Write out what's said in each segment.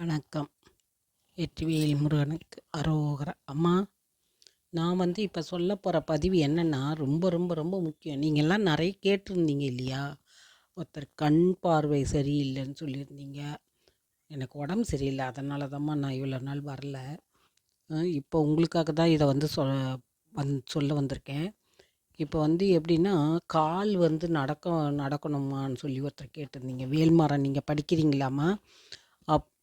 வணக்கம். வெற்றிவேல் முருகனுக்கு அரோகரா. அம்மா நான் வந்து இப்போ சொல்ல போகிற பதிவு என்னென்னா ரொம்ப ரொம்ப ரொம்ப முக்கியம். நீங்கள்லாம் நிறைய கேட்டிருந்தீங்க இல்லையா? ஒருத்தர் கண் பார்வை சரியில்லைன்னு சொல்லியிருந்தீங்க. எனக்கு உடம்பு சரியில்லை. அதனால தான்மா நான் இவ்வளோ நாள் வரல. இப்போ உங்களுக்காக தான் இதை வந்து சொ வந் சொல்ல வந்திருக்கேன். இப்போ வந்து எப்படின்னா கால் வந்து நடக்க நடக்கணுமான்னு சொல்லி ஒருத்தர் கேட்டிருந்தீங்க. வேல்மாறன் நீங்கள் படிக்கிறீங்களாம்மா?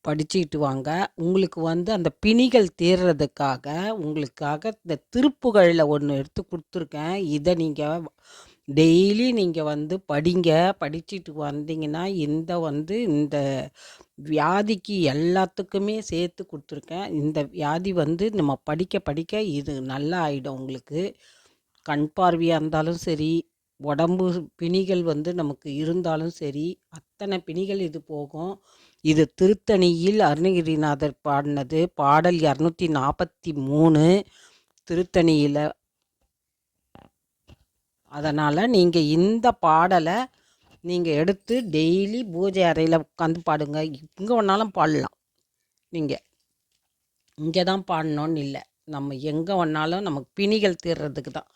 படிச்சுக்கிட்டு வாங்க. உங்களுக்கு வந்து அந்த பிணிகள் தீர்றதுக்காக உங்களுக்காக இந்த திருப்புகழில் ஒன்று எடுத்து கொடுத்துருக்கேன். இதை நீங்கள் டெய்லி நீங்கள் வந்து படிங்க. படிச்சுட்டு வந்தீங்கன்னா இந்த வந்து இந்த வியாதிக்கு எல்லாத்துக்குமே சேர்த்து கொடுத்துருக்கேன். இந்த வியாதி வந்து நம்ம படிக்க படிக்க இது நல்லா ஆகிடும் உங்களுக்கு. கண் பார்வையாக இருந்தாலும் சரி உடம்பு பிணிகள் வந்து நமக்கு இருந்தாலும் சரி அத்தனை பிணிகள் இது போகும். இது திருத்தணியில் அருணகிரிநாதர் பாடினது பாடல் இரநூத்தி நாற்பத்தி மூணு திருத்தணியில். அதனால் நீங்கள் இந்த பாடலை நீங்கள் எடுத்து டெய்லி பூஜை அறையில் உட்காந்து பாடுங்க. எங்கே வேணாலும் பாடலாம். நீங்கள் இங்கே தான் பாடணும்னு இல்லை. நம்ம எங்கே வேணாலும் நமக்கு பிணிகள் தீர்றதுக்கு தான்.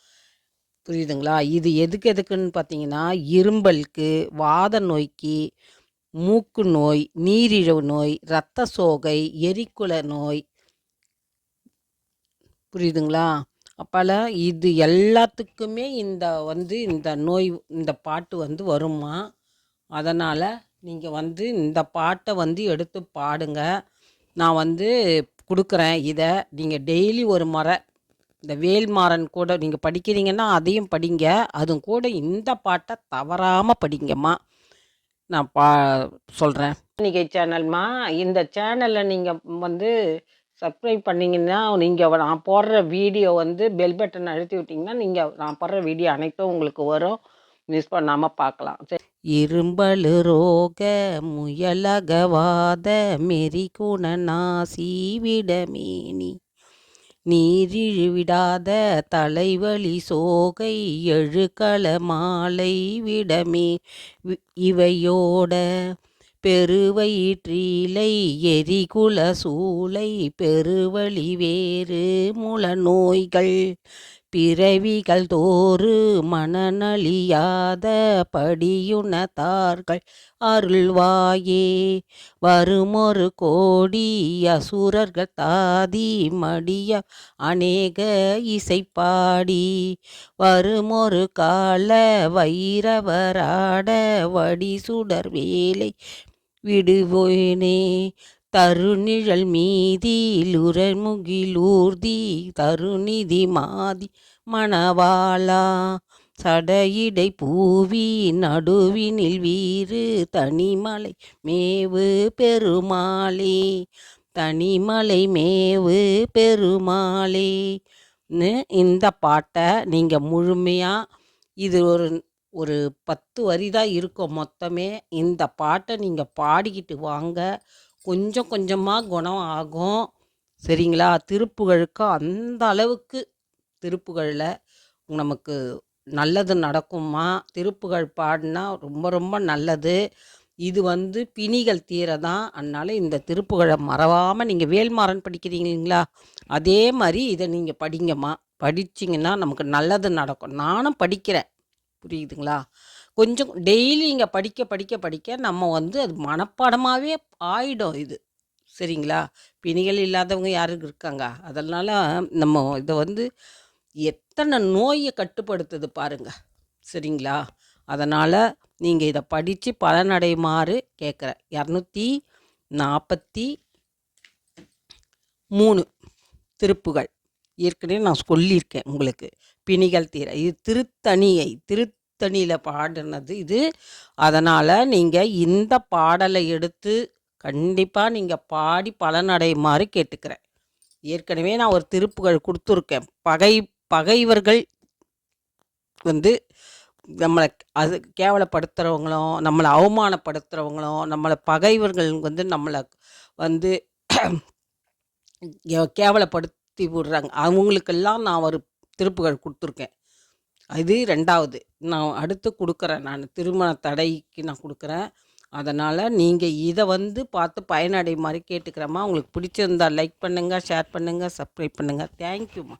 புரியுதுங்களா? இது எதுக்கு எதுக்குன்னு பார்த்தீங்கன்னா இரும்பலுக்கு வாத நோய்க்கு மூக்கு நோய் நீரிழிவு நோய் இரத்த சோகை எரிக்குல நோய். புரியுதுங்களா? அப்போல இது எல்லாத்துக்குமே இந்த வந்து இந்த நோய் இந்த பாட்டு வந்து வருமா? அதனால் நீங்கள் வந்து இந்த பாட்டை வந்து எடுத்து பாடுங்க. நான் வந்து கொடுக்குறேன் இதை. நீங்கள் டெய்லி ஒரு முறை இந்த வேல்மாறன் கூட நீங்கள் படிக்கிறீங்கன்னா அதையும் படிங்க. அதுவும் கூட இந்த பாட்டை தவறாமல் படிங்கம்மா. நான் பா சொல்கிறேன் இன்னைக்கு சேனல்மா இந்த சேனலில் நீங்கள் வந்து சப்ஸ்கிரைப் பண்ணிங்கன்னா நீங்கள் நான் போடுற வீடியோ வந்து பெல் பட்டன் அழுத்தி விட்டிங்கன்னா நீங்கள் நான் போடுற வீடியோ அனைத்தும் உங்களுக்கு வரும். மிஸ் பண்ணாமல் பார்க்கலாம் சரி இரும்பலு ரோக முயலகவாத மெரிகுண நாசி விடமேனி. நீரிழிவிடாத தலைவலி சோகை எழுக்கள மாலை விடமே. இவையோட பெருவயிற்றீலை எரிகுல சூளை பெருவழி வேறு முல நோய்கள் பிறவிகள் தோறு மனநலியாத படியுணத்தார்கள் அருள்வாயே வருமொரு கோடி அசுரர்கள் தாதி மடிய அநேக இசைப்பாடி. வருமொரு கால வைரவராட வடிசுடர் வேலை விடுவோனே தருநிழல் மீதிலுரமுகிலூர்தி தருநிதி மாதி மணவாளா சடையிடை பூவி நடுவினில் வீறு தனிமலை மேவு பெருமாளே தனிமலை மேவு பெருமாளே. இந்த பாட்டை நீங்கள் முழுமையாக இது ஒரு ஒரு பத்து வரி தான் இருக்கும் மொத்தமே. இந்த பாட்டை நீங்கள் பாடிக்கிட்டு வாங்க. கொஞ்சம் கொஞ்சமாக குணம் ஆகும். சரிங்களா? திருப்புகழுக்கு அந்த அளவுக்கு திருப்புகழில் நமக்கு நல்லது நடக்குமா? திருப்புகழ் பாடினா ரொம்ப ரொம்ப நல்லது. இது வந்து பிணிகள் தீர தான் அதனால் இந்த திருப்புகழை மறவாமல் நீங்கள் வேல்மாறன் படிக்கிறீங்களா? அதே மாதிரி இதை நீங்கள் படிங்கம்மா. படிச்சிங்கன்னா நமக்கு நல்லது நடக்கும். நானும் படிக்கிறேன். புரியுதுங்களா? கொஞ்சம் டெய்லி இங்கே படிக்க படிக்க படிக்க நம்ம வந்து அது மனப்பாடமாகவே ஆயிடும் இது. சரிங்களா? பிணிகள் இல்லாதவங்க யாருக்கு இருக்காங்க. அதனால் நம்ம இதை வந்து எத்தனை நோயை கட்டுப்படுத்துது பாருங்க. சரிங்களா? அதனால் நீங்கள் இதை படித்து பலனடையுமாறு கேட்குறேன் இரநூத்தி நாற்பத்தி மூணு திருப்புகள். ஏற்கனவே நான் சொல்லியிருக்கேன் உங்களுக்கு. பிணிகள் தீர. இது திருத்தணியை திருத்தணியில் பாடினது இது. அதனால் நீங்கள் இந்த பாடலை எடுத்து கண்டிப்பாக நீங்கள் பாடி பலனடையுமாறு கேட்டுக்கிறேன். ஏற்கனவே நான் ஒரு திருப்புகள் கொடுத்துருக்கேன். பகை பகைவர்கள் வந்து நம்மளை அது கேவலப்படுத்துகிறவங்களும் நம்மளை அவமானப்படுத்துகிறவங்களும் நம்மளை பகைவர்கள் வந்து நம்மளை வந்து கேவலப்படுத்தி விடுறாங்க. அவங்களுக்கெல்லாம் நான் ஒரு திருப்புகள் கொடுத்துருக்கேன். இது ரெண்டாவது. நான் அடுத்து கொடுக்குறேன். நான் திருமண தடைக்கு நான் கொடுக்குறேன். அதனால் நீங்கள் இதை வந்து பார்த்து பயனடை மாதிரி கேட்டுக்கிறேம்மா. உங்களுக்கு பிடிச்சிருந்தா லைக் பண்ணுங்கள் ஷேர் பண்ணுங்கள் சப்ஸ்கிரைப் பண்ணுங்கள் தேங்க்யூம்மா